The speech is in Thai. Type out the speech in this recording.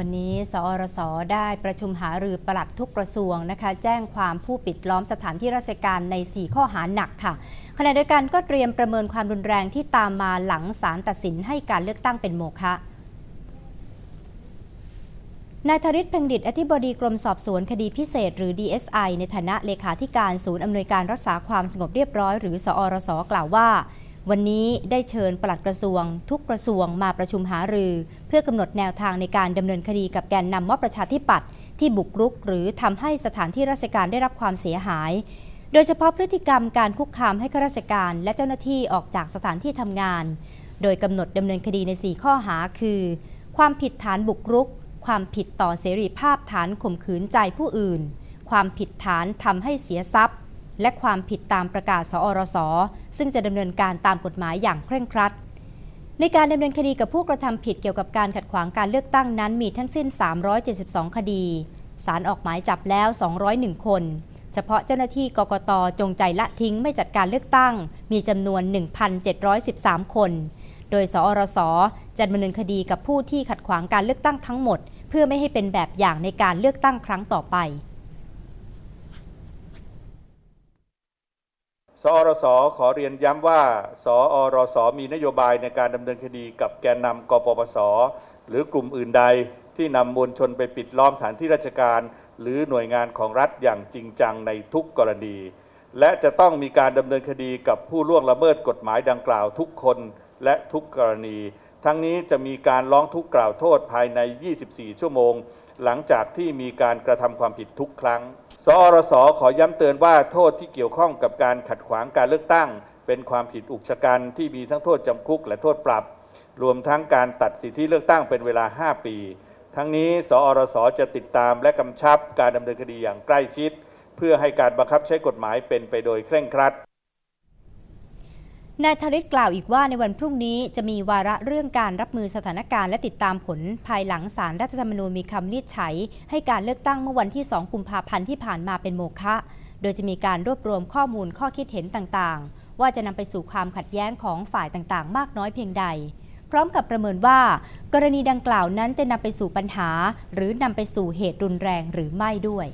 วันนี้สอรสได้ประชุมหารือปลัดทุกกระทรวงนะคะ แจ้งความผู้ปิดล้อมสถานที่ราชการใน 4 ข้อหาหนักค่ะขณะเดียวกันก็เตรียมประเมินความรุนแรงที่ตามมาหลังศาลตัดสินให้การเลือกตั้งเป็นโมฆะนายธริศเพ็งดิตอธิบดีกรมสอบสวนคดีพิเศษ หรือ DSI ในฐานะเลขาธิการศูนย์อำนวยการรักษาความสงบเรียบร้อย หรือสอรสกล่าวว่า วันนี้ได้เชิญปลัดกระทรวง ทุกกระทรวงมาประชุมหารือ เพื่อกำหนดแนวทางในการดำเนินคดีกับแกนนำม็อบประชาธิปัตย์ที่บุกรุก หรือทำให้สถานที่ราชการได้รับความเสียหาย โดยเฉพาะพฤติกรรมการคุกคามให้ข้าราชการและเจ้าหน้าที่ออกจากสถานที่ทำงาน โดยกำหนดดำเนินคดีใน 4 ข้อหาคือ ความผิดฐานบุกรุก ความผิดต่อเสรีภาพฐานข่มขืนใจผู้อื่น ความผิดฐานทำให้เสียทรัพย์ และความผิดตามประกาศ สอรส ซึ่งจะดำเนินการตามกฎหมายอย่างเคร่งครัด ในการดำเนินคดีกับผู้กระทำผิดเกี่ยวกับการขัดขวางการเลือกตั้งนั้นมีทั้งสิ้น 372 คดีสารออกหมายจับแล้ว 201 คน เฉพาะเจ้าหน้าที่กกตจงใจละทิ้งไม่จัดการเลือกตั้ง มีจำนวน 1,713 คน โดย สอรส จะดำเนินคดีกับผู้ที่ขัดขวางการเลือกตั้งทั้งหมด เพื่อไม่ให้เป็นแบบอย่างในการเลือกตั้งครั้งต่อไป สอรสขอเรียนย้ำว่า สอรสมีนโยบายในการดำเนินคดีกับแกนนำกปปส หรือกลุ่มอื่นใดที่นำมวลชนไปปิดล้อมสถานที่ราชการ หรือหน่วยงานของรัฐอย่างจริงจังในทุกกรณี และจะต้องมีการดำเนินคดีกับผู้ล่วงละเมิดกฎหมายดังกล่าวทุกคนและทุกกรณี ทั้งนี้จะมีการร้องทุกข์กล่าวโทษภายใน 24 ชั่วโมง หลังจากที่มีการกระทำความผิดทุกครั้ง สอรสขอย้ำเตือนว่าโทษที่เกี่ยวข้องกับการขัดขวางการเลือกตั้ง เป็นความผิดอุกชะกันที่มีทั้งโทษจำคุกและโทษปรับ รวมทั้งการตัดสิทธิเลือกตั้งเป็นเวลา 5 ปี ทั้งนี้ สอรสจะติดตามและกำชับการดำเนินคดีอย่างใกล้ชิด เพื่อให้การบังคับใช้กฎหมายเป็นไปโดยเคร่งครัด นายธริศกล่าวอีกว่าในวันพรุ่งนี้จะมีวาระเรื่องการรับมือสถานการณ์และติดตามผล ภายหลังสารรัฐธรรมนูญมีคำวินิจฉัย ให้การเลือกตั้งเมื่อวันที่ 2 กุมภาพันธ์ที่ผ่านมาเป็นโมฆะโดยจะมีการรวบรวมข้อมูลข้อคิดเห็นต่างๆ ว่าจะนำไปสู่ความขัดแย้งของฝ่ายต่างๆ มากน้อยเพียงใด พร้อมกับประเมินว่า กรณีดังกล่าวนั้นจะนำไปสู่ปัญหา หรือนำไปสู่เหตุรุนแรงหรือไม่ด้วย